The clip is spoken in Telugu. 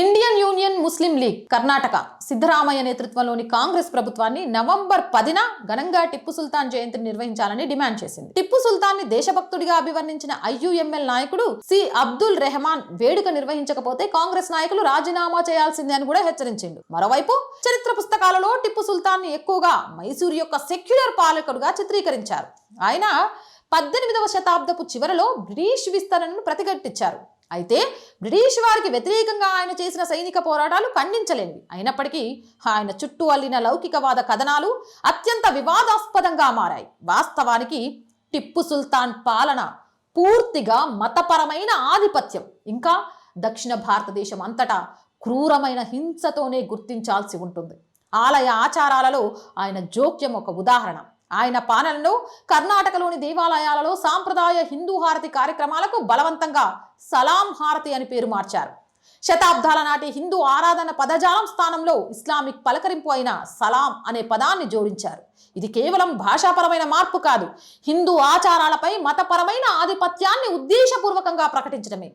Indian Union Muslim League Karnataka. Siddaramaiah నేతృత్వంలోని కాంగ్రెస్ ప్రభుత్వాన్ని నవంబర్ పదిన ఘనంగా టిప్పు సుల్తాన్ జయంతిని నిర్వహించాలని డిమాండ్ చేసింది. టిప్పు సుల్తాన్ని దేశభక్తుడిగా అభివర్ణించిన ఐయుఎంఎల్ నాయకుడు సి. అబ్దుల్ రెహమాన్ వేడుక నిర్వహించకపోతే కాంగ్రెస్ నాయకులు రాజీనామా చేయాల్సిందే అని కూడా హెచ్చరించిండు. మరోవైపు చరిత్ర పుస్తకాలలో టిప్పు సుల్తాన్ని ఎక్కువగా మైసూరు యొక్క సెక్యులర్ పాలకుడుగా చిత్రీకరించారు. ఆయన పద్దెనిమిదవ శతాబ్దపు చివరలో బ్రిటిష్ విస్తరణను ప్రతిఘటించారు. అయితే బ్రిటిష్ వారికి వ్యతిరేకంగా ఆయన చేసిన సైనిక పోరాటాలు ఖండించలేనివి. అయినప్పటికీ ఆయన చుట్టూ అల్లిన లౌకికవాద కథనాలు అత్యంత వివాదాస్పదంగా మారాయి. వాస్తవానికి టిప్పు సుల్తాన్ పాలన పూర్తిగా మతపరమైన ఆధిపత్యం. ఇంకా దక్షిణ భారతదేశం అంతటా క్రూరమైన హింసతోనే గుర్తించాల్సి ఉంటుంది. ఆలయ ఆచారాలలో ఆయన జోక్యం ఒక ఉదాహరణ. ఆయన పాలనలో కర్ణాటకలోని దేవాలయాలలో సాంప్రదాయ హిందూ హారతి కార్యక్రమాలకు బలవంతంగా సలాం హారతి అని పేరు మార్చారు. శతాబ్దాల నాటి హిందూ ఆరాధన పదజాలం స్థానంలో ఇస్లామిక్ పలకరింపు అయిన సలాం అనే పదాన్ని జోడించారు. ఇది కేవలం భాషాపరమైన మార్పు కాదు హిందూ ఆచారాలపై మతపరమైన ఆధిపత్యాన్ని ఉద్దేశపూర్వకంగా ప్రకటించడమే.